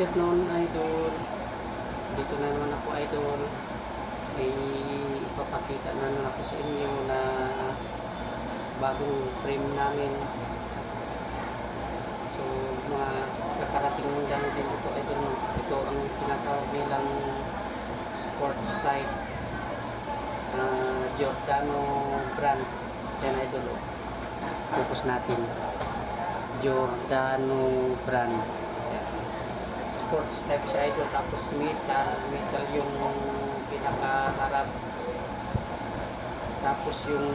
afternoon, idol. Dito na naman ako, idol. May ipapakita na naman ako sa inyo na bagong frame namin. So, mga kakarating lang din ito, idol. Ito ang tinatawag nilang sports type uh, Giordano brand. Yan, idol. Focus natin. Giordano brand. Sports type siya idol. Tapos metal. Metal yung pinakaharap. Tapos yung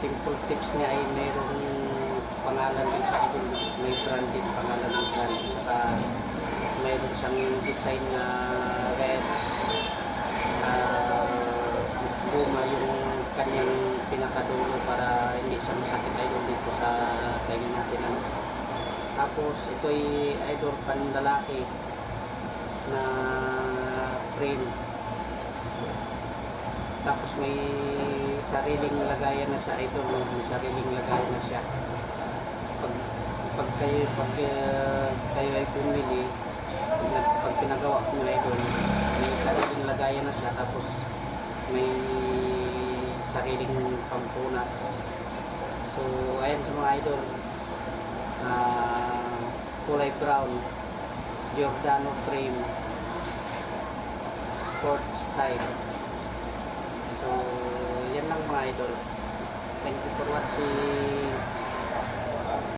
temple tips niya ay mayroong pangalan din sa idol. May brand din pangalan ng brand. Saka mayroon siyang design na red. Uh, guma yung kanyang pinakadulo para hindi siya masakit idol dito sa tayo natin. Ano. Tapos ito ay idol panlalaki na frame. Tapos may sariling lagayan na siya idol, may sariling lagayan na siya. Pag, pag kayo pag uh, kayo ay bumili, pag, pag pinagawa ko na idol, may sariling lagayan na siya tapos may sariling pampunas. So, ayan sa mga idol. Ah, kulay brown. Giordano frame. Sport style. So, yan lang mga idol. Thank you for watching.